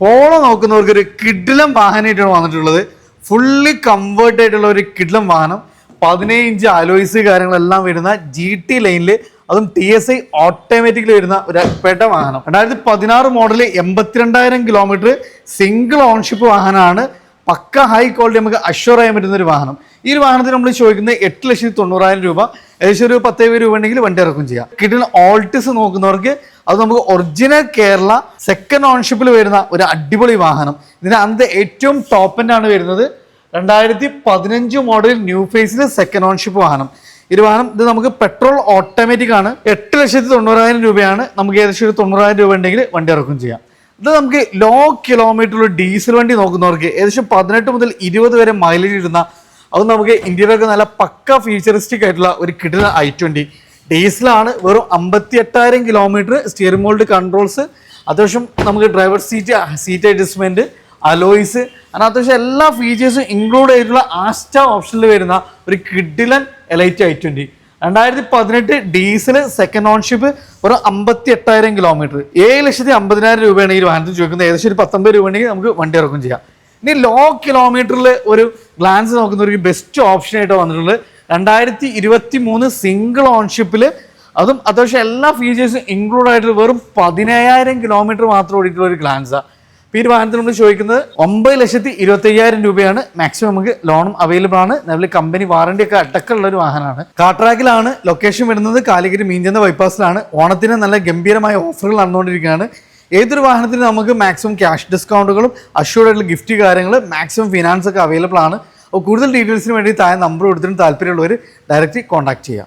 Polo നോക്കുന്നവർക്ക് ഒരു കിഡിലം വാഹനമായിട്ടാണ് വന്നിട്ടുള്ളത്. Fully comfort ആയിട്ടുള്ള ഒരു കിഡിലം വാഹനം. പതിനേഴ് ഇഞ്ച് അലോയ്സ് കാര്യങ്ങളെല്ലാം വരുന്ന ജി ടി ലൈനിൽ അതും ടി എസ് ഐ ഓട്ടോമാറ്റിക്കലി വരുന്ന ഒരു പെട്ട വാഹനം. രണ്ടായിരത്തി പതിനാറ് മോഡൽ എൺപത്തിരണ്ടായിരം കിലോമീറ്റർ സിംഗിൾ ഓൺഷിപ്പ് വാഹനമാണ്. പക്ക ഹൈ ക്വാളിറ്റി നമുക്ക് അഷ്വർ ചെയ്യാൻ പറ്റുന്ന ഒരു വാഹനം. ഈ ഒരു വാഹനത്തിന് നമ്മൾ ചോദിക്കുന്നത് എട്ട് ലക്ഷത്തി തൊണ്ണൂറായിരം രൂപ. ഏകദേശം ഒരു പത്തേ രൂപ ഉണ്ടെങ്കിൽ വണ്ടി ഇറക്കും ചെയ്യാം. കിട്ടുന്ന ഓൾട്ടിസ് നോക്കുന്നവർക്ക് അത് നമുക്ക് ഒറിജിനൽ കേരള സെക്കൻഡ് ഓൺഷിപ്പിൽ വരുന്ന ഒരു അടിപൊളി വാഹനം. ഇതിന് അന്ത് ഏറ്റവും ടോപ്പ് ആണ് വരുന്നത്. രണ്ടായിരത്തി പതിനഞ്ച് മോഡൽ ന്യൂ ഫേസിൽ സെക്കൻഡ് ഓൺഷിപ്പ് വാഹനം. ഈ വാഹനം ഇത് നമുക്ക് പെട്രോൾ ഓട്ടോമാറ്റിക് ആണ്. എട്ട് ലക്ഷത്തി തൊണ്ണൂറായിരം രൂപയാണ്. നമുക്ക് ഏകദേശം ഒരു തൊണ്ണൂറായിരം രൂപ ഉണ്ടെങ്കിൽ വണ്ടി ഇറക്കും ചെയ്യാം. ഇത് നമുക്ക് ലോ കിലോമീറ്ററിൽ ഡീസൽ വണ്ടി നോക്കുന്നവർക്ക് ഏകദേശം പതിനെട്ട് മുതൽ ഇരുപത് വരെ മൈലേജ് ഇടുന്ന അത് നമുക്ക് ഇന്ത്യയിലൊക്കെ നല്ല പക്ക ഫ്യൂച്ചറിസ്റ്റിക് ആയിട്ടുള്ള ഒരു കിട്ടുന്ന ഐ ട്വന്റി ഡീസലാണ് വെറും അമ്പത്തി എട്ടായിരം കിലോമീറ്റർ സ്റ്റിയറിംഗ് മോൾഡ് കൺട്രോൾസ് അത്യാവശ്യം നമുക്ക് driver seat seat adjustment alloys അങ്ങനെ അത്യാവശ്യം എല്ലാ ഫീച്ചേഴ്സും ഇൻക്ലൂഡ് ചെയ്തിട്ടുള്ള ആസ്റ്റ ഓപ്ഷനിൽ വരുന്ന ഒരു കിഡിലൻ എലൈറ്റ് ഐ ട്വന്റി രണ്ടായിരത്തി പതിനെട്ട് ഡീസൽ സെക്കൻഡ് ഓൺഷിപ്പ് ഒരു അമ്പത്തി എട്ടായിരം കിലോമീറ്റർ ഏഴ് ലക്ഷത്തി അമ്പതിനായിരം രൂപയാണ് ഈ വാഹനത്തിൽ ചോദിക്കുന്നത്. ഏകദേശം ഒരു പത്തൊമ്പത് രൂപയാണെങ്കിൽ നമുക്ക് വണ്ടി ഇറക്കും ചെയ്യാം. ഇനി ലോ കിലോമീറ്ററിൽ ഒരു ഗ്ലാൻസ് നോക്കുന്ന ഒരു ബെസ്റ്റ് ഓപ്ഷൻ ആയിട്ട് വന്നിട്ടുള്ളത്. രണ്ടായിരത്തി ഇരുപത്തി മൂന്ന് സിംഗിൾ ഓൺഷിപ്പിൽ അതും അത്യാവശ്യം എല്ലാ ഫീച്ചേഴ്സും ഇൻക്ലൂഡ് ആയിട്ട് വെറും പതിനയ്യായിരം കിലോമീറ്റർ മാത്രം ഓടിയിട്ടുള്ള ഒരു ഗ്ലാൻസാണ് ഇപ്പോൾ ഈ വാഹനത്തിന് നമ്മൾ ചോദിക്കുന്നത് ഒമ്പത് ലക്ഷത്തി ഇരുപത്തി അയ്യായിരം രൂപയാണ്. മാക്സിമം നമുക്ക് ലോണും അവൈലബിൾ ആണ്. നിലവിൽ കമ്പനി വാറണ്ടി ഒക്കെ അടക്കമുള്ള ഒരു വാഹനമാണ്. കാട്രാക്കിലാണ് ലൊക്കേഷൻ വരുന്നത്. കാലിക്കറ്റ് മീഞ്ചന്ത ബൈപ്പാസിലാണ് ഓണത്തിന് നല്ല ഗംഭീരമായ ഓഫറുകൾ നടന്നുകൊണ്ടിരിക്കുകയാണ്. ഏതൊരു വാഹനത്തിന് നമുക്ക് മാക്സിമം ക്യാഷ് ഡിസ്കൗണ്ടുകളും അഷ്യൂർഡ് ആയിട്ടുള്ള ഗിഫ്റ്റ് കാര്യങ്ങൾ മാക്സിമം ഫിനാൻസ് ഒക്കെ അവൈലബിൾ ആണ്. അപ്പോൾ കൂടുതൽ ഡീറ്റെയിൽസിന് വേണ്ടി താഴെ നമ്പർ കൊടുത്തിട്ട് താല്പര്യമുള്ളവർ ഡയറക്റ്റ് കോൺടാക്ട് ചെയ്യാം.